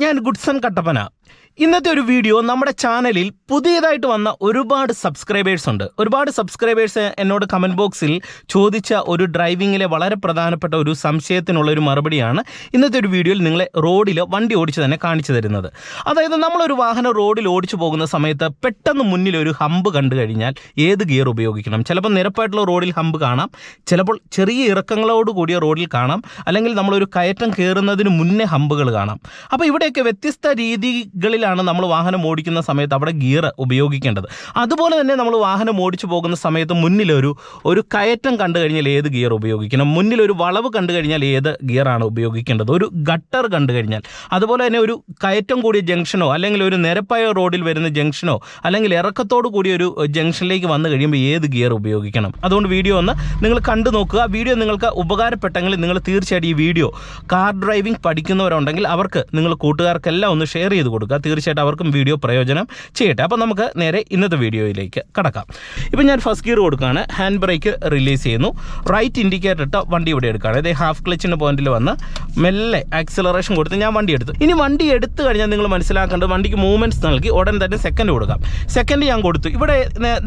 ഞാൻ ഗുഡ്സൺ കട്ടപ്പന. ഇന്നത്തെ ഒരു വീഡിയോ നമ്മുടെ ചാനലിൽ പുതിയതായിട്ട് വന്ന ഒരുപാട് സബ്സ്ക്രൈബേഴ്സ് ഉണ്ട്. ഒരുപാട് സബ്സ്ക്രൈബേഴ്സ് എന്നോട് കമന്റ് ബോക്സിൽ ചോദിച്ച ഒരു ഡ്രൈവിങ്ങിലെ വളരെ പ്രധാനപ്പെട്ട ഒരു സംശയത്തിനുള്ള ഒരു മറുപടിയാണ് ഇന്നത്തെ ഒരു വീഡിയോയിൽ നിങ്ങളെ റോഡിൽ വണ്ടി ഓടിച്ച് തന്നെ കാണിച്ചു തരുന്നത്. അതായത് നമ്മളൊരു വാഹനം റോഡിൽ ഓടിച്ചു പോകുന്ന സമയത്ത് പെട്ടെന്ന് മുന്നിൽ ഒരു ഹമ്പ് കണ്ടു കഴിഞ്ഞാൽ ഏത് ഗിയർ ഉപയോഗിക്കണം? ചിലപ്പോൾ നിരപ്പായിട്ടുള്ള റോഡിൽ ഹമ്പ് കാണാം. ചിലപ്പോൾ ചെറിയ ഇറക്കങ്ങളോട് കൂടിയ റോഡിൽ കാണാം. അല്ലെങ്കിൽ നമ്മളൊരു കയറ്റം കയറുന്നതിന് മുന്നേ ഹമ്പുകൾ കാണാം. അപ്പോൾ ഇവിടെയൊക്കെ വ്യത്യസ്ത രീതികളിലാണ് നമ്മൾ വാഹനം ഓടിക്കുന്ന സമയത്ത് അവിടെ ഗിയർ ഉപയോഗിക്കേണ്ടത്. അതുപോലെ തന്നെ നമ്മൾ വാഹനം ഓടിച്ചു പോകുന്ന സമയത്ത് മുന്നിലൊരു ഒരു കയറ്റം കണ്ടു കഴിഞ്ഞാൽ ഏത് ഗിയർ ഉപയോഗിക്കണം? മുന്നിലൊരു വളവ് കണ്ടു കഴിഞ്ഞാൽ ഏത് ഗിയറാണ് ഉപയോഗിക്കേണ്ടത്? ഒരു ഗട്ടർ കണ്ടു കഴിഞ്ഞാൽ അതുപോലെ തന്നെ ഒരു കയറ്റം കൂടിയ ജംഗ്ഷനോ അല്ലെങ്കിൽ ഒരു നിരപ്പായ റോഡിൽ വരുന്ന ജംഗ്ഷനോ അല്ലെങ്കിൽ ഇറക്കത്തോട് കൂടിയ ഒരു ജംഗ്ഷനിലേക്ക് വന്നു കഴിയുമ്പോൾ ഏത് ഗിയർ ഉപയോഗിക്കണം? അതുകൊണ്ട് വീഡിയോ ഒന്ന് നിങ്ങൾ കണ്ടു നോക്കുക. വീഡിയോ നിങ്ങൾക്ക് ഉപകാരപ്പെട്ടെങ്കിൽ നിങ്ങൾ തീർച്ചയായിട്ടും ഈ വീഡിയോ കാർ ഡ്രൈവിംഗ് പഠിക്കുന്നവരുണ്ടെങ്കിൽ അവർക്ക് നിങ്ങൾ കൂട്ടുകാർക്കെല്ലാം ഒന്ന് ഷെയർ ചെയ്ത് കൊടുക്കുക. തീർച്ചയായിട്ടും അവർക്കും വീഡിയോ പ്രയോജനം ചെയ്യട്ടെ. അപ്പോൾ നമുക്ക് നേരെ ഇന്നത്തെ വീഡിയോയിലേക്ക് കടക്കാം. ഇപ്പം ഞാൻ ഫസ്റ്റ് ഗിയർ കൊടുക്കുകയാണ്. ഹാൻഡ് ബ്രേക്ക് റിലീസ് ചെയ്യുന്നു. റൈറ്റ് ഇൻഡിക്കേറ്റർ ഇട്ട വണ്ടി ഇവിടെ എടുക്കുകയാണ്. അതായത് ഹാഫ് ക്ലച്ചിന്റെ പോയിന്റിൽ വന്ന് മെല്ലെ ആക്സിലറേഷൻ കൊടുത്ത് ഞാൻ വണ്ടി എടുത്തു. ഇനി വണ്ടി എടുത്തു കഴിഞ്ഞാൽ നിങ്ങൾ മനസ്സിലാക്കേണ്ടത് വണ്ടിക്ക് മൂവ്മെന്റ്സ് നൽകി ഉടൻ തന്നെ സെക്കൻഡ് കൊടുക്കാം. സെക്കൻഡ് ഞാൻ കൊടുത്തു. ഇവിടെ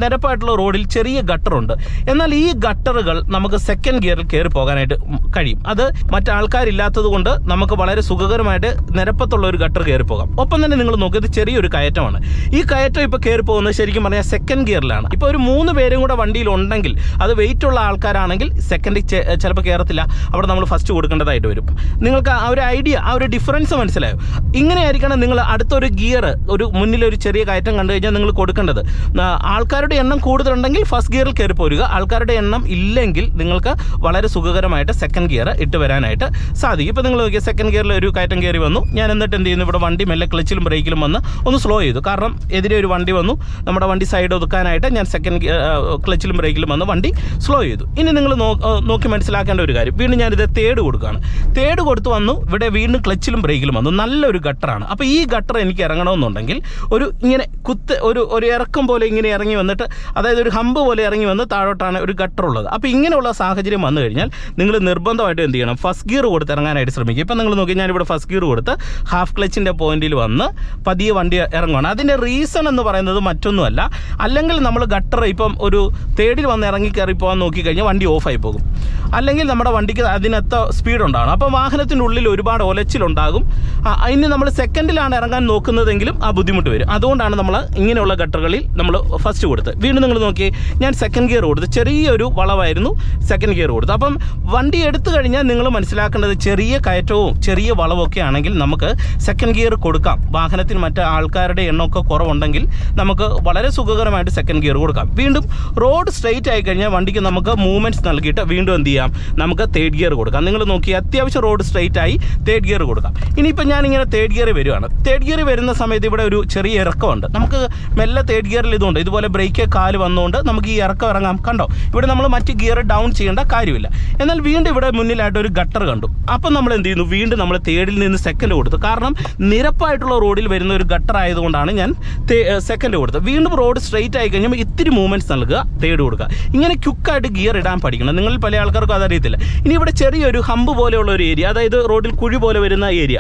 നിരപ്പായിട്ടുള്ള റോഡിൽ ചെറിയ ഗട്ടറുണ്ട് എന്നാൽ ഈ ഗട്ടറുകൾ നമുക്ക് സെക്കൻഡ് ഗിയറിൽ കയറി പോകാനായിട്ട് കഴിയും. അത് മറ്റാൾക്കാരില്ലാത്തത് കൊണ്ട് നമുക്ക് വളരെ സുഖകരമായിട്ട് നിരപ്പത്തുള്ള ഒരു ഗട്ടർ കയറി പോകാം ഒപ്പം തന്നെ നിങ്ങൾ നോക്കിയത് ചെറിയൊരു കയറ്റമാണ്. ഈ കയറ്റം ഇപ്പോൾ കയറി പോകുന്നത് ശരിക്കും പറഞ്ഞാൽ സെക്കൻഡ് ഗിയറിലാണ് ഇപ്പോൾ ഒരു മൂന്ന് പേരും കൂടെ വണ്ടിയിൽ ഉണ്ടെങ്കിൽ അത് വെയിറ്റ് ഉള്ള ആൾക്കാരാണെങ്കിൽ സെക്കൻഡ് ചിലപ്പോൾ കയറത്തില്ല അവിടെ നമ്മൾ ഫസ്റ്റ് കൊടുക്കേണ്ടതായിട്ട് വരും. നിങ്ങൾക്ക് ആ ഒരു ഐഡിയ ആ ഒരു ഡിഫറൻസ് മനസ്സിലായോ? ഇങ്ങനെയായിരിക്കണം നിങ്ങൾ അടുത്തൊരു ഗിയർ ഒരു മുന്നിലൊരു ചെറിയ കയറ്റം കണ്ടു കഴിഞ്ഞാൽ നിങ്ങൾ കൊടുക്കേണ്ടത്. ആൾക്കാരുടെ എണ്ണം കൂടുതലുണ്ടെങ്കിൽ ഫസ്റ്റ് ഗിയറിൽ കയറി പോരുക ആൾക്കാരുടെ എണ്ണം ഇല്ലെങ്കിൽ നിങ്ങൾക്ക് വളരെ സുഖകരമായിട്ട് സെക്കൻഡ് ഗിയർ ഇട്ട് വരാനായിട്ട് സാധിക്കും. ഇപ്പോൾ നിങ്ങൾ സെക്കൻഡ് ഗിയറിൽ ഒരു കയറ്റം കയറി വന്നു. ഞാൻ എന്നിട്ട് എന്ത് ചെയ്യുന്നു? ഇവിടെ വണ്ടി മെല്ലെ ക്ലച്ചിലും ബ്രേക്കിലും വന്ന് ഒന്ന് സ്ലോ ചെയ്തു. കാരണം എതിരെ ഒരു വണ്ടി വന്നു. നമ്മുടെ വണ്ടി സൈഡ് ഒതുക്കാനായിട്ട് ഞാൻ സെക്കൻഡ് ക്ലച്ചിലും ബ്രേക്കിലും വന്ന് വണ്ടി സ്ലോ ചെയ്തു. ഇനി നിങ്ങൾ നോക്കി മനസ്സിലാക്കേണ്ട ഒരു കാര്യം. വീണ്ടും ഞാനിത് തേട് കൊടുക്കുകയാണ്. തേട് കൊടുത്ത് വന്നു. ഇവിടെ വീണ്ടും ക്ലച്ചിലും ബ്രേക്കിലും വന്നു. നല്ലൊരു ഗട്ടറാണ്. അപ്പോൾ ഈ ഗട്ടർ എനിക്ക് ഇറങ്ങണമെന്നുണ്ടെങ്കിൽ ഒരു ഇങ്ങനെ കുത്ത് ഒരു ഒരു ഇറക്കം പോലെ ഇങ്ങനെ ഇറങ്ങി വന്നിട്ട് അതായത് ഒരു ഹമ്പ് പോലെ ഇറങ്ങി വന്ന് താഴോട്ടാണ് ഒരു ഗട്ടർ ഉള്ളത്. അപ്പോൾ ഇങ്ങനെയുള്ള സാഹചര്യം വന്നു കഴിഞ്ഞാൽ നിങ്ങൾ നിർബന്ധമായിട്ട് എന്ത് ചെയ്യണം? ഫസ്റ്റ് ഗിയർ കൊടുത്ത് ഇറങ്ങാനായിട്ട് ശ്രമിക്കുക. ഇപ്പം നിങ്ങൾ നോക്കി ഞാനിവിടെ ഫസ്റ്റ് ഗിയർ കൊടുത്ത് ഹാഫ് ക്ലച്ചിന്റെ പോയിന്റിൽ വന്ന് പതിയെ വണ്ടി ഇറങ്ങുകയാണ് അതിന്റെ റീസൺ എന്ന് പറയുന്നത് മറ്റൊന്നുമല്ല. അല്ലെങ്കിൽ നമ്മൾ ഗട്ടർ ഇപ്പം ഒരു തേടിൽ വന്ന് ഇറങ്ങി കയറി പോകാൻ നോക്കിക്കഴിഞ്ഞാൽ വണ്ടി ഓഫായി പോകും. അല്ലെങ്കിൽ നമ്മുടെ വണ്ടിക്ക് അതിനത്ത സ്പീഡ് ഉണ്ടാകണം അപ്പോൾ വാഹനത്തിന്റെ ഉള്ളിൽ ഒരുപാട് ഒലച്ചിലുണ്ടാകും. ഇനി നമ്മൾ സെക്കൻഡിലാണ് ഇറങ്ങാൻ നോക്കുന്നതെങ്കിലും ആ ബുദ്ധിമുട്ട് വരും. അതുകൊണ്ടാണ് നമ്മൾ ഇങ്ങനെയുള്ള ഗട്ടറുകളിൽ നമ്മൾ ഫസ്റ്റ് കൊടുത്ത് വീണ്ടും നിങ്ങൾ നോക്കി ഞാൻ സെക്കൻഡ് ഗിയർ കൊടുത്ത് ചെറിയൊരു വളവായിരുന്നു സെക്കൻഡ് ഗിയർ കൊടുത്ത് അപ്പം വണ്ടി എടുത്തു കഴിഞ്ഞാൽ നിങ്ങൾ മനസ്സിലാക്കേണ്ടത് ചെറിയ കയറ്റവും ചെറിയ വളവൊക്കെ ആണെങ്കിൽ നമുക്ക് സെക്കൻഡ് ഗിയർ കൊടുക്കാം. വാഹനത്തിന് മറ്റ് ആൾക്കാരുടെ എണ്ണമൊക്കെ കുറവുണ്ടെങ്കിൽ നമുക്ക് വളരെ സുഖകരമായിട്ട് സെക്കൻഡ് ഗിയർ കൊടുക്കാം. വീണ്ടും റോഡ് സ്ട്രെയിറ്റ് ആയി കഴിഞ്ഞാൽ വണ്ടിക്ക് നമുക്ക് മൂവ്മെന്റ്സ് നൽകിയിട്ട് വീണ്ടും എന്ത് ചെയ്യാം? നമുക്ക് തേർഡ് ഗിയർ കൊടുക്കാം. നിങ്ങൾ നോക്കി അത്യാവശ്യം റോഡ് സ്ട്രെയിറ്റ് ആയി തേർഡ് ഗിയർ കൊടുക്കാം. ഇനിയിപ്പോൾ ഞാനിങ്ങനെ തേർഡ് ഗിയർ വരുവാണ്. തേർഡ് ഗിയർ വരുന്ന സമയത്ത് ഇവിടെ ഒരു ചെറിയ ഇറക്കമുണ്ട്. നമുക്ക് മെല്ലെ തേർഡ് ഗിയറിൽ ഇതുണ്ട്. ഇതുപോലെ ബ്രേക്ക് കാൽ വന്നുകൊണ്ട് നമുക്ക് ഈ ഇറക്കം ഇറങ്ങാം. കണ്ടോ? ഇവിടെ നമ്മൾ മറ്റ് ഗിയർ ഡൗൺ ചെയ്യേണ്ട കാര്യമില്ല. എന്നാൽ വീണ്ടും ഇവിടെ മുന്നിലായിട്ട് ഒരു ഗട്ടർ കണ്ടു. അപ്പം നമ്മൾ എന്ത് ചെയ്യുന്നു? വീണ്ടും നമ്മൾ തേർഡിൽ നിന്ന് സെക്കൻഡ് കൊടുത്തു. കാരണം നിരപ്പായിട്ടുള്ള റോഡിൽ വരുന്ന ഒരു ഗട്ടർ ആയതുകൊണ്ടാണ് ഞാൻ സെക്കൻഡ് കൊടുത്തത്. വീണ്ടും റോഡ് സ്ട്രെയിറ്റ് ആയി കഴിഞ്ഞാൽ ഇത്തിരി മൂവ്മെന്റ്സ് നൽകുക തേർഡ് കൊടുക്കുക. ഇങ്ങനെ ക്യുക്കായിട്ട് ഗിയർ ഇടാൻ പഠിക്കണം. നിങ്ങൾ പല ആൾക്കാർക്കും അതറിയത്തില്ല. ഇനി ഇവിടെ ചെറിയൊരു ഹമ്പ് പോലെയുള്ള ഒരു ഏരിയ അതായത് റോഡിൽ കുഴി പോലെ വരുന്ന ഏരിയ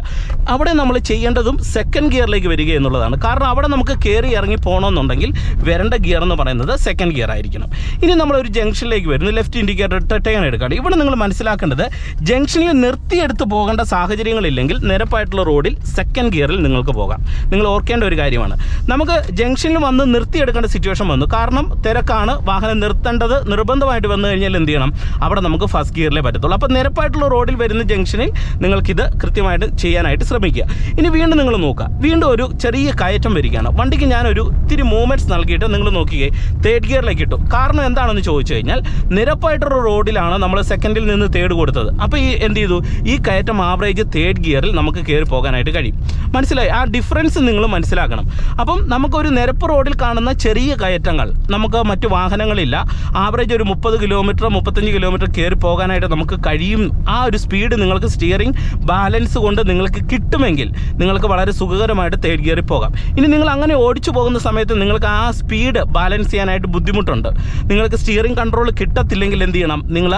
അവിടെ നമ്മൾ ചെയ്യേണ്ടതും സെക്കൻഡ് ഗിയറിലേക്ക് വരിക എന്നുള്ളതാണ്. കാരണം അവിടെ നമുക്ക് കയറി ഇറങ്ങി പോകണമെന്നുണ്ടെങ്കിൽ വരേണ്ട ഗിയർ എന്ന് പറയുന്നത് സെക്കൻഡ് ഗിയർ ആയിരിക്കണം. ഇനി നമ്മൾ ഒരു ജംഗ്ഷനിലേക്ക് വരുന്നു. ലെഫ്റ്റ് ഇൻഡിക്കേറ്റർ ടേൺ എടുക്കുകയാണ്. ഇവിടെ നിങ്ങൾ മനസ്സിലാക്കേണ്ടത് ജംഗ്ഷനിൽ നിർത്തിയെടുത്ത് പോകേണ്ട സാഹചര്യങ്ങളില്ലെങ്കിൽ നിരപ്പായിട്ടുള്ള റോഡിൽ സെക്കൻഡ് ഗിയറിൽ നിങ്ങൾക്ക് പോകാം. നിങ്ങൾ ഓർക്കേണ്ട ഒരു കാര്യമാണ്. നമുക്ക് ജംഗ്ഷനിൽ വന്ന് നിർത്തിയെടുക്കേണ്ട സിറ്റുവേഷൻ വന്നു. കാരണം തിരക്കാണ്. വാഹനം നിർത്തേണ്ടത് നിർബന്ധമായിട്ട് വന്നു കഴിഞ്ഞാൽ എന്ത് ചെയ്യണം? അവിടെ നമുക്ക് ഫസ്റ്റ് ഗിയറിലേ പറ്റത്തുള്ളൂ. അപ്പോൾ നിരപ്പായിട്ടുള്ള റോഡിൽ വരുന്ന ജംഗ്ഷനിൽ നിങ്ങൾക്കിത് കൃത്യമായിട്ട് ചെയ്യാനായിട്ട് ശ്രമിക്കുക. ഇനി വീണ്ടും നിങ്ങൾ നോക്കുക. വീണ്ടും ഒരു ചെറിയ കയറ്റം വരികയാണ്. വണ്ടിക്ക് ഞാനൊരു ഇത്തിരി മൂവ്മെന്റ്സ് നൽകിയിട്ട് നിങ്ങൾ നോക്കിയേ തേർഡ് ഗിയറിലേക്ക് ഇട്ടു. കാരണം എന്താണെന്ന് ചോദിച്ചു കഴിഞ്ഞാൽ നിരപ്പായിട്ടുള്ള റോഡിലാണ് നമ്മൾ സെക്കൻഡിൽ നിന്ന് തേർഡ് കൊടുത്തത്. അപ്പോൾ ഈ എന്ത് ചെയ്തു? ഈ കയറ്റം ആവറേജ് തേർഡ് ഗിയറിൽ നമുക്ക് കയറി പോകാൻ പോകാനായിട്ട് കഴിയും. മനസ്സിലായി? ആ ഡിഫറൻസ് നിങ്ങൾ മനസ്സിലാക്കണം. അപ്പം നമുക്കൊരു നിരപ്പ് റോഡിൽ കാണുന്ന ചെറിയ കയറ്റങ്ങൾ നമുക്ക് മറ്റു വാഹനങ്ങളില്ല. ആവറേജ് ഒരു മുപ്പത് കിലോമീറ്റർ മുപ്പത്തഞ്ച് കിലോമീറ്റർ കയറി പോകാനായിട്ട് നമുക്ക് കഴിയും. ആ ഒരു സ്പീഡ് നിങ്ങൾക്ക് സ്റ്റിയറിംഗ് ബാലൻസ് കൊണ്ട് നിങ്ങൾക്ക് കിട്ടുമെങ്കിൽ നിങ്ങൾക്ക് വളരെ സുഖകരമായിട്ട് തേടി കയറി പോകാം. ഇനി നിങ്ങൾ അങ്ങനെ ഓടിച്ചു പോകുന്ന സമയത്ത് നിങ്ങൾക്ക് ആ സ്പീഡ് ബാലൻസ് ചെയ്യാനായിട്ട് ബുദ്ധിമുട്ടുണ്ട്. നിങ്ങൾക്ക് സ്റ്റിയറിംഗ് കൺട്രോൾ കിട്ടത്തില്ലെങ്കിൽ എന്ത് ചെയ്യണം? നിങ്ങൾ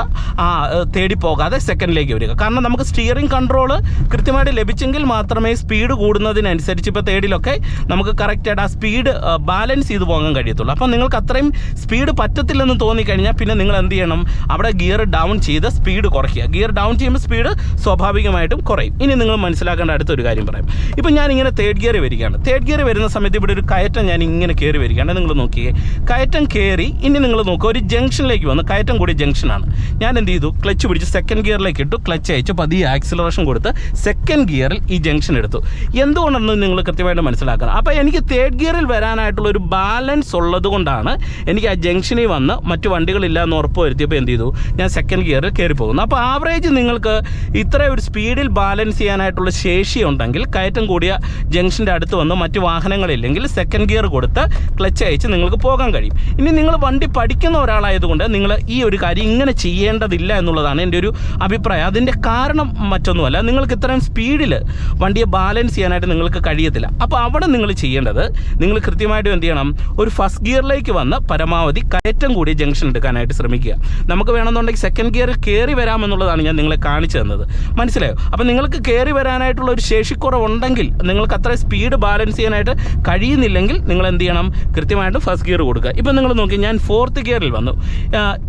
ആ തേടി പോകാതെ സെക്കൻഡിലേക്ക് വരിക. കാരണം നമുക്ക് സ്റ്റിയറിംഗ് കൺട്രോൾ കൃത്യമായിട്ട് ലഭിച്ചെങ്കിൽ മാത്രമേ സ്പീഡ് കൂടുന്നതിനനുസരിച്ച് ഇപ്പോൾ തേടിലൊക്കെ നമുക്ക് കറക്റ്റായിട്ട് ആ സ്പീഡ് ബാലൻസ് ചെയ്ത് പോകാൻ കഴിയത്തുള്ളൂ. അപ്പം നിങ്ങൾക്ക് അത്രയും സ്പീഡ് പറ്റത്തില്ലെന്ന് തോന്നിക്കഴിഞ്ഞാൽ പിന്നെ നിങ്ങൾ എന്ത് ചെയ്യണം? അവിടെ ഗിയർ ഡൗൺ ചെയ്ത് സ്പീഡ് കുറയ്ക്കുക. ഗിയർ ഡൗൺ ചെയ്യുമ്പോൾ സ്പീഡ് സ്വാഭാവികമായിട്ടും കുറയും. ഇനി നിങ്ങൾ മനസ്സിലാക്കേണ്ട അടുത്തൊരു കാര്യം പറയാം. ഇപ്പം ഞാൻ ഇങ്ങനെ തേർഡ് ഗിയർ വരികയാണ്. തേർഡ് ഗിയർ വരുന്ന സമയത്ത് ഇവിടെ ഒരു കയറ്റം ഞാൻ ഇങ്ങനെ കയറി വരികയാണ്. നിങ്ങൾ നോക്കിയേ. കയറ്റം കയറി ഇനി നിങ്ങൾ നോക്കുക ഒരു ജംഗ്ഷനിലേക്ക് വന്ന്. കയറ്റം കൂടിയ ജംഗ്ഷനാണ്. ഞാൻ എന്ത് ചെയ്തു? ക്ലച്ച് പിടിച്ച് സെക്കൻഡ് ഗിയറിലേക്ക് ഇട്ടു. ക്ലച്ച് അയച്ചു. പതിയെ ആക്സിലറേഷൻ കൊടുത്ത് സെക്കൻഡ് ഗിയറിൽ ഈ ജംഗ്ഷൻ എടുത്തു. എന്തുകൊണ്ടെന്ന് നിങ്ങൾ കൃത്യമായിട്ട് മനസ്സിലാക്കണം? അപ്പോൾ എനിക്ക് തേർഡ് ഗിയറിൽ വരാനായിട്ടുള്ള ഒരു ബാലൻസ് ഉള്ളത് കൊണ്ടാണ് എനിക്ക് ആ ജംഗ്ഷനിൽ വന്ന് മറ്റു വണ്ടികളില്ല എന്ന് ഉറപ്പ് വരുത്തിയപ്പോൾ എന്ത് ചെയ്തു? ഞാൻ സെക്കൻഡ് ഗിയറിൽ കയറി പോകുന്നു. അപ്പോൾ ആവറേജ് നിങ്ങൾക്ക് ഇത്ര ഒരു സ്പീഡിൽ ബാലൻസ് ചെയ്യാനായിട്ടുള്ള ശേഷി ഉണ്ടെങ്കിൽ കയറ്റം കൂടിയ ജംഗ്ഷന്റെ അടുത്ത് വന്ന് മറ്റു വാഹനങ്ങളില്ലെങ്കിൽ സെക്കൻഡ് ഗിയർ കൊടുത്ത് ക്ലച്ച് അയച്ച് നിങ്ങൾക്ക് പോകാൻ കഴിയും. ഇനി നിങ്ങൾ വണ്ടി പഠിക്കുന്ന ഒരാളായതുകൊണ്ട് നിങ്ങൾ ഈ ഒരു കാര്യം ഇങ്ങനെ ചെയ്യേണ്ടതില്ല എന്നുള്ളതാണ് എന്റെ ഒരു അഭിപ്രായം. അതിന്റെ കാരണം മറ്റൊന്നുമല്ല നിങ്ങൾക്ക് ഇത്രയും സ്പീഡിൽ വണ്ടിയെ ബാലൻസ് ചെയ്യാനായിട്ട് നിങ്ങൾക്ക് കഴിയത്തില്ല. അപ്പോൾ അവിടെ നിങ്ങൾ ചെയ്യേണ്ടത് നിങ്ങൾ കൃത്യമായിട്ട് എന്ത് ചെയ്യണം? ഒരു ഫസ്റ്റ് ഗിയറിലേക്ക് വന്ന് പരമാവധി കയറ്റം കൂടിയ ജംഗ്ഷൻ എടുക്കാനായിട്ട് ശ്രമിക്കുക. നമുക്ക് വേണമെന്നുണ്ടെങ്കിൽ സെക്കൻഡ് ഗിയറിൽ കയറി വരാമെന്നുള്ളതാണ് ഞാൻ നിങ്ങളെ കാണിച്ചു തന്നത്. മനസ്സിലായോ? അപ്പോൾ നിങ്ങൾക്ക് കയറി വരാനായിട്ടുള്ള ഒരു ശേഷിക്കുറവുണ്ടെങ്കിൽ നിങ്ങൾക്ക് അത്ര സ്പീഡ് ബാലൻസ് ചെയ്യാനായിട്ട് കഴിയുന്നില്ലെങ്കിൽ നിങ്ങൾ എന്ത് ചെയ്യണം? കൃത്യമായിട്ട് ഫസ്റ്റ് ഗിയർ കൊടുക്കുക. ഇപ്പം നിങ്ങൾ നോക്കി ഞാൻ ഫോർത്ത് ഗിയറിൽ വന്നു.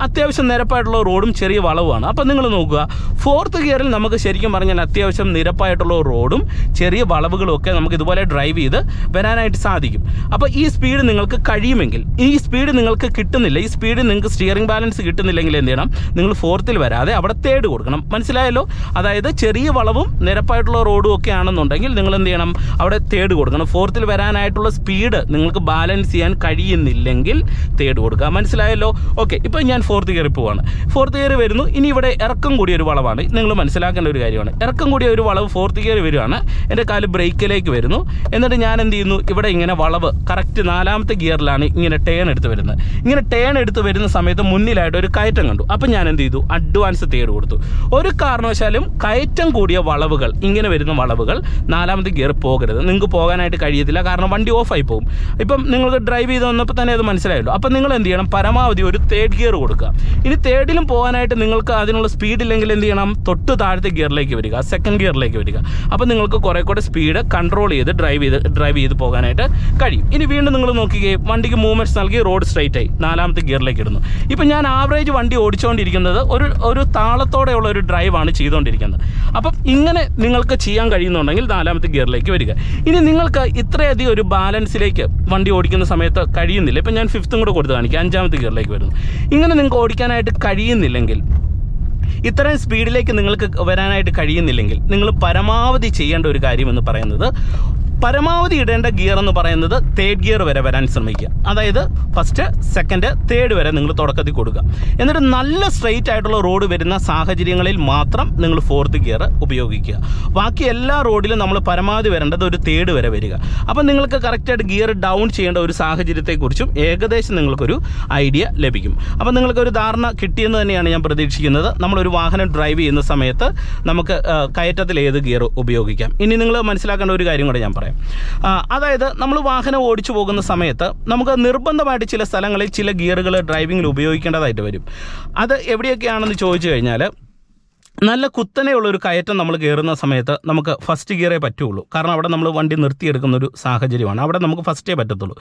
അത്യാവശ്യം നിരപ്പായിട്ടുള്ള റോഡും ചെറിയ വളവുമാണ്. അപ്പം നിങ്ങൾ നോക്കുക ഫോർത്ത് ഗിയറിൽ നമുക്ക് ശരിക്കും പറഞ്ഞാൽ അത്യാവശ്യം നിരപ്പായിട്ടുള്ള റോഡും ചെറിയ വളവുകളും ഒക്കെ നമുക്ക് ഇതുപോലെ ഡ്രൈവ് ചെയ്ത് വരാനായിട്ട് സാധിക്കും. അപ്പോൾ ഈ സ്പീഡ് നിങ്ങൾക്ക് കഴിയുമെങ്കിൽ ഈ സ്പീഡ് നിങ്ങൾക്ക് കിട്ടുന്നില്ല ഈ സ്പീഡ് നിങ്ങൾക്ക് സ്റ്റിയറിംഗ് ബാലൻസ് കിട്ടുന്നില്ലെങ്കിൽ എന്ത് ചെയ്യണം? നിങ്ങൾ ഫോർത്തിൽ വരാതെ അവിടെ തേർഡ് കൊടുക്കണം. മനസ്സിലായല്ലോ? അതായത് ചെറിയ വളവും നിരപ്പായിട്ടുള്ള റോഡും ഒക്കെ ആണെന്നുണ്ടെങ്കിൽ നിങ്ങൾ എന്ത് ചെയ്യണം? അവിടെ തേർഡ് കൊടുക്കണം. ഫോർത്തിൽ വരാനായിട്ടുള്ള സ്പീഡ് നിങ്ങൾക്ക് ബാലൻസ് ചെയ്യാൻ കഴിയുന്നില്ലെങ്കിൽ തേർഡ് കൊടുക്കുക. മനസ്സിലായല്ലോ? ഓക്കെ ഇപ്പം ഞാൻ ഫോർത്ത് കയറി പോവാണ്. ഫോർത്ത് കയറി വരുന്നു. ഇനി ഇവിടെ ഇറക്കം കൂടിയ ഒരു വളവാണ്. നിങ്ങൾ മനസ്സിലാക്കേണ്ട ഒരു കാര്യമാണ്. ഇറക്കം കൂടിയ ഒരു വളവ് ഫോർത്ത് കയറി വരികയാണ്. എന്റെ കാൽ ബ്രേക്കിലേക്ക് വരുന്നു. എന്നിട്ട് ഞാൻ എന്ത് ചെയ്യുന്നു? ഇവിടെ ഇങ്ങനെ വളവ് കറക്റ്റ് നാലാമത്തെ ഗിയറിലാണ് ഇങ്ങനെ ടേൺ എടുത്ത് വരുന്നത്. ഇങ്ങനെ ടേൺ എടുത്ത് വരുന്ന സമയത്ത് മുന്നിലായിട്ട് ഒരു കയറ്റം കണ്ടു. അപ്പം ഞാൻ എന്ത് ചെയ്തു? അഡ്വാൻസ് തേർഡ് കൊടുത്തു. ഒരു കാരണവശാലും കയറ്റം കൂടിയ വളവുകൾ ഇങ്ങനെ വരുന്ന വളവുകൾ നാലാമത്തെ ഗിയർ പോകരുത്. നിങ്ങൾക്ക് പോകാനായിട്ട് കഴിയത്തില്ല. കാരണം വണ്ടി ഓഫായി പോകും. ഇപ്പം നിങ്ങൾക്ക് ഡ്രൈവ് ചെയ്ത് വന്നപ്പോൾ തന്നെ അത് മനസ്സിലായല്ലോ. അപ്പം നിങ്ങൾ എന്ത് ചെയ്യണം? പരമാവധി ഒരു തേർഡ് ഗിയർ കൊടുക്കുക. ഇനി തേർഡിലും പോകാനായിട്ട് നിങ്ങൾക്ക് അതിനുള്ള സ്പീഡ് ഇല്ലെങ്കിൽ എന്ത് ചെയ്യണം? തൊട്ട് താഴത്തെ ഗിയറിലേക്ക് വരിക. സെക്കൻഡ് ഗിയറിലേക്ക് വരിക. അപ്പം നിങ്ങൾക്ക് കുറേ കൂടെ സ്പീഡ് കൺട്രോൾ ചെയ്ത് ഡ്രൈവ് ചെയ്ത് ഡ്രൈവ് ചെയ്ത് പോകാനായിട്ട് കഴിയും. ഇനി വീണ്ടും നിങ്ങൾ നോക്കുകയും വണ്ടിക്ക് മൂവ്മെന്റ്സ് നൽകി റോഡ് സ്ട്രൈറ്റ് ആയി. നാലാമത്തെ ഗിയറിലേക്ക് ഇടുന്നു. ഇപ്പം ഞാൻ ആവറേജ് വണ്ടി ഓടിച്ചുകൊണ്ടിരിക്കുന്നത് ഒരു ഒരു താളത്തോടെയുള്ള ഒരു ഡ്രൈവാണ് ചെയ്തുകൊണ്ടിരിക്കുന്നത് അപ്പം ഇങ്ങനെ നിങ്ങൾക്ക് ചെയ്യാൻ കഴിയുന്നുണ്ടെങ്കിൽ നാലാമത്തെ ഗിയറിലേക്ക് വരിക. ഇനി നിങ്ങൾക്ക് ഇത്രയധികം ഒരു ബാലൻസിലേക്ക് വണ്ടി ഓടിക്കുന്ന സമയത്ത് കഴിയുന്നില്ല. ഇപ്പം ഞാൻ ഫിഫ്ത്തും കൂടെ കൊടുത്ത് കാണിക്കാം. അഞ്ചാമത്തെ ഗിയറിലേക്ക് വരുന്നു. ഇങ്ങനെ നിങ്ങൾക്ക് ഓടിക്കാനായിട്ട് കഴിയുന്നില്ലെങ്കിൽ ഇത്രയും സ്പീഡിലേക്ക് നിങ്ങൾക്ക് വരാനായിട്ട് കഴിയുന്നില്ലെങ്കിൽ നിങ്ങൾ പരമാവധി ചെയ്യേണ്ട ഒരു കാര്യമെന്ന് പറയുന്നത് പരമാവധി ഇടേണ്ട ഗിയർ എന്ന് പറയുന്നത് തേർഡ് ഗിയർ വരെ വരാൻ ശ്രമിക്കുക. അതായത് ഫസ്റ്റ് സെക്കൻഡ് തേർഡ് വരെ നിങ്ങൾ തുടക്കത്തിൽ കൊടുക്കുക. എന്നിട്ട് നല്ല സ്ട്രെയിറ്റ് ആയിട്ടുള്ള റോഡ് വരുന്ന സാഹചര്യങ്ങളിൽ മാത്രം നിങ്ങൾ ഫോർത്ത് ഗിയർ ഉപയോഗിക്കുക. ബാക്കി എല്ലാ റോഡിലും നമ്മൾ പരമാവധി വരേണ്ടത് ഒരു തേർഡ് വരെ വരിക. അപ്പം നിങ്ങൾക്ക് കറക്റ്റായിട്ട് ഗിയർ ഡൗൺ ചെയ്യേണ്ട ഒരു സാഹചര്യത്തെക്കുറിച്ചും ഏകദേശം നിങ്ങൾക്കൊരു ഐഡിയ ലഭിക്കും. അപ്പം നിങ്ങൾക്കൊരു ധാരണ കിട്ടിയെന്ന് തന്നെയാണ് ഞാൻ പ്രതീക്ഷിക്കുന്നത്. നമ്മളൊരു വാഹനം ഡ്രൈവ് ചെയ്യുന്ന സമയത്ത് നമുക്ക് കയറ്റത്തിൽ ഏത് ഗിയർ ഉപയോഗിക്കാം. ഇനി നിങ്ങൾ മനസ്സിലാക്കേണ്ട ഒരു കാര്യം കൂടെ ഞാൻ പറയാം. അതായത് നമ്മൾ വാഹനം ഓടിച്ചു പോകുന്ന സമയത്ത് നമുക്ക് നിർബന്ധമായിട്ട് ചില സ്ഥലങ്ങളിൽ ചില ഗിയറുകൾ ഡ്രൈവിങ്ങിൽ ഉപയോഗിക്കേണ്ടതായിട്ട് വരും. അത് എവിടെയൊക്കെയാണെന്ന് ചോദിച്ചു കഴിഞ്ഞാൽ നല്ല കുത്തനെയുള്ള ഒരു കയറ്റം നമ്മൾ കയറുന്ന സമയത്ത് നമുക്ക് ഫസ്റ്റ് ഗിയറേ പറ്റുള്ളൂ. കാരണം അവിടെ നമ്മൾ വണ്ടി നിർത്തിയെടുക്കുന്ന ഒരു സാഹചര്യമാണ്. അവിടെ നമുക്ക് ഫസ്റ്റേ പറ്റത്തുള്ളൂ.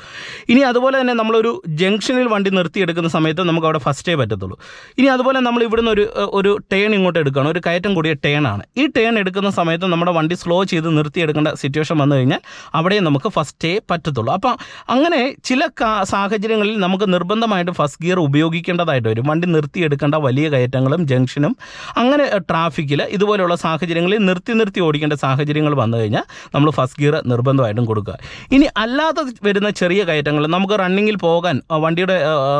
ഇനി അതുപോലെ തന്നെ നമ്മളൊരു ജംഗ്ഷനിൽ വണ്ടി നിർത്തിയെടുക്കുന്ന സമയത്ത് നമുക്ക് അവിടെ ഫസ്റ്റേ പറ്റത്തുള്ളൂ. ഇനി അതുപോലെ നമ്മൾ ഇവിടുന്ന് ഒരു ഒരു ടേൺ ഇങ്ങോട്ട് എടുക്കുകയാണ്. ഒരു കയറ്റം കൂടിയ ടേൺ ആണ്. ഈ ടേൺ എടുക്കുന്ന സമയത്ത് നമ്മുടെ വണ്ടി സ്ലോ ചെയ്ത് നിർത്തിയെടുക്കേണ്ട സിറ്റുവേഷൻ വന്നു കഴിഞ്ഞാൽ അവിടെ നമുക്ക് ഫസ്റ്റേ പറ്റത്തുള്ളൂ. അപ്പം അങ്ങനെ ചില സാഹചര്യങ്ങളിൽ നമുക്ക് നിർബന്ധമായിട്ട് ഫസ്റ്റ് ഗിയർ ഉപയോഗിക്കേണ്ടതായിട്ട് വരും. വണ്ടി നിർത്തിയെടുക്കേണ്ട വലിയ കയറ്റങ്ങളും ജംഗ്ഷനും അങ്ങനെ ട്രാഫിക്കിൽ ഇതുപോലെയുള്ള സാഹചര്യങ്ങളിൽ നിർത്തി നിർത്തി ഓടിക്കേണ്ട സാഹചര്യങ്ങൾ വന്നു കഴിഞ്ഞാൽ നമ്മൾ ഫസ്റ്റ് ഗിയർ നിർബന്ധമായിട്ടും കൊടുക്കുക. ഇനി അല്ലാതെ വരുന്ന ചെറിയ കയറ്റങ്ങൾ നമുക്ക് റണ്ണിങ്ങിൽ പോകാൻ വണ്ടിയുടെ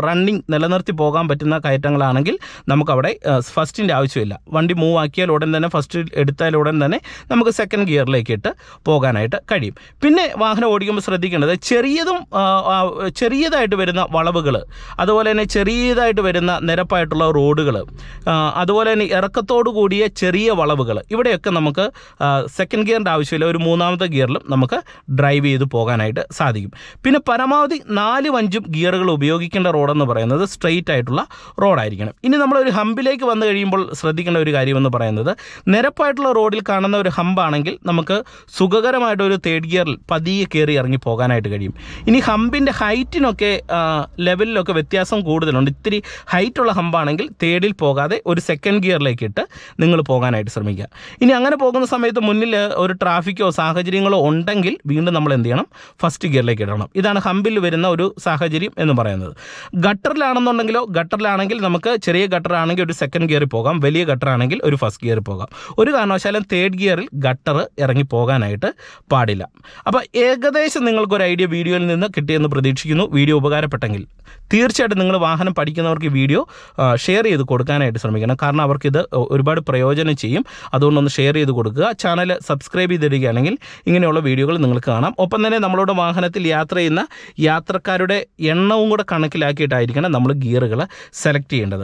റണ്ണിങ് നിലനിർത്തി പോകാൻ പറ്റുന്ന കയറ്റങ്ങളാണെങ്കിൽ നമുക്കവിടെ ഫസ്റ്റിന്റെ ആവശ്യമില്ല. വണ്ടി മൂവ് ആക്കിയാൽ ഉടൻ തന്നെ ഫസ്റ്റ് എടുത്താൽ ഉടൻ തന്നെ നമുക്ക് സെക്കൻഡ് ഗിയറിലേക്ക് ഇട്ട് പോകാനായിട്ട് കഴിയും. പിന്നെ വാഹനം ഓടിക്കുമ്പോൾ ശ്രദ്ധിക്കേണ്ടത് ചെറിയതും ചെറിയതായിട്ട് വരുന്ന വളവുകൾ അതുപോലെ തന്നെ ചെറിയതായിട്ട് വരുന്ന നിരപ്പായിട്ടുള്ള റോഡുകൾ അതുപോലെ തന്നെ ഇറക്കത്തോടു കൂടിയ ചെറിയ വളവുകൾ. ഇവിടെയൊക്കെ നമുക്ക് സെക്കൻഡ് ഗിയറിന്റെ ആവശ്യമില്ല. ഒരു മൂന്നാമത്തെ ഗിയറിലും നമുക്ക് ഡ്രൈവ് ചെയ്ത് പോകാനായിട്ട് സാധിക്കും. പിന്നെ പരമാവധി നാല് അഞ്ചും ഗിയറുകൾ ഉപയോഗിക്കേണ്ട റോഡെന്ന് പറയുന്നത് സ്ട്രെയിറ്റ് ആയിട്ടുള്ള റോഡായിരിക്കണം. ഇനി നമ്മളൊരു ഹമ്പിലേക്ക് വന്നു കഴിയുമ്പോൾ ശ്രദ്ധിക്കേണ്ട ഒരു കാര്യമെന്ന് പറയുന്നത് നിരപ്പായിട്ടുള്ള റോഡിൽ കാണുന്ന ഒരു ഹമ്പാണെങ്കിൽ നമുക്ക് സുഖകരമായിട്ട് ഒരു തേർഡ് ഗിയറിൽ പതിയെ കയറി ഇറങ്ങി പോകാനായിട്ട് കഴിയും. ഇനി ഹമ്പിന്റെ ഹൈറ്റിനൊക്കെ ലെവലിലൊക്കെ വ്യത്യാസം കൂടുതലുണ്ട്. ഇത്തിരി ഹൈറ്റുള്ള ഹമ്പാണെങ്കിൽ തേർഡിൽ പോകാതെ ഒരു സെക്കൻഡ് ഗിയറിലേക്ക് ഇട്ട് നിങ്ങൾ പോകാനായിട്ട് ശ്രമിക്കുക. ഇനി അങ്ങനെ പോകുന്ന സമയത്ത് മുന്നിൽ ഒരു ട്രാഫിക്കോ സാഹചര്യങ്ങളോ ഉണ്ടെങ്കിൽ വീണ്ടും നമ്മൾ എന്ത് ചെയ്യണം? ഫസ്റ്റ് ഗിയറിലേക്ക് ഇടണം. ഇതാണ് ഹമ്പിൽ വരുന്ന ഒരു സാഹചര്യം എന്ന് പറയുന്നത്. ഗട്ടറിലാണെന്നുണ്ടെങ്കിലോ ഗട്ടറിലാണെങ്കിൽ നമുക്ക് ചെറിയ ഗട്ടറാണെങ്കിൽ ഒരു സെക്കൻഡ് ഗിയറിൽ പോകാം. വലിയ ഗട്ടറാണെങ്കിൽ ഒരു ഫസ്റ്റ് ഗിയറിൽ പോകാം. ഒരു കാരണവശാലും തേർഡ് ഗിയറിൽ ഗട്ടർ ഇറങ്ങി പോകാനായിട്ട് പാടില്ല. അപ്പോൾ ഏകദേശം നിങ്ങൾക്കൊരു ഐഡിയ വീഡിയോയിൽ നിന്ന് കിട്ടിയെന്ന് പ്രതീക്ഷിക്കുന്നു. വീഡിയോ ഉപകാരപ്പെട്ടെങ്കിൽ തീർച്ചയായിട്ടും നിങ്ങൾ വാഹനം പഠിക്കുന്നവർക്ക് വീഡിയോ ഷെയർ ചെയ്ത് കൊടുക്കാനായിട്ട് ശ്രമിക്കണം. കാരണം അവർക്കിത് ഒരുപാട് പ്രയോജനം ചെയ്യും. അതുകൊണ്ടൊന്ന് ഷെയർ ചെയ്ത് കൊടുക്കുക. ചാനൽ സബ്സ്ക്രൈബ് ചെയ്തിടുകയാണെങ്കിൽ ഇങ്ങനെയുള്ള വീഡിയോകൾ നിങ്ങൾക്ക് കാണാം. ഒപ്പം തന്നെ നമ്മളോട് വാഹനത്തിൽ യാത്ര ചെയ്യുന്ന യാത്രക്കാരുടെ എണ്ണവും കൂടെ കണക്കിലാക്കിയിട്ടായിരിക്കണം നമ്മൾ ഗിയറുകൾ സെലക്ട് ചെയ്യേണ്ടത്.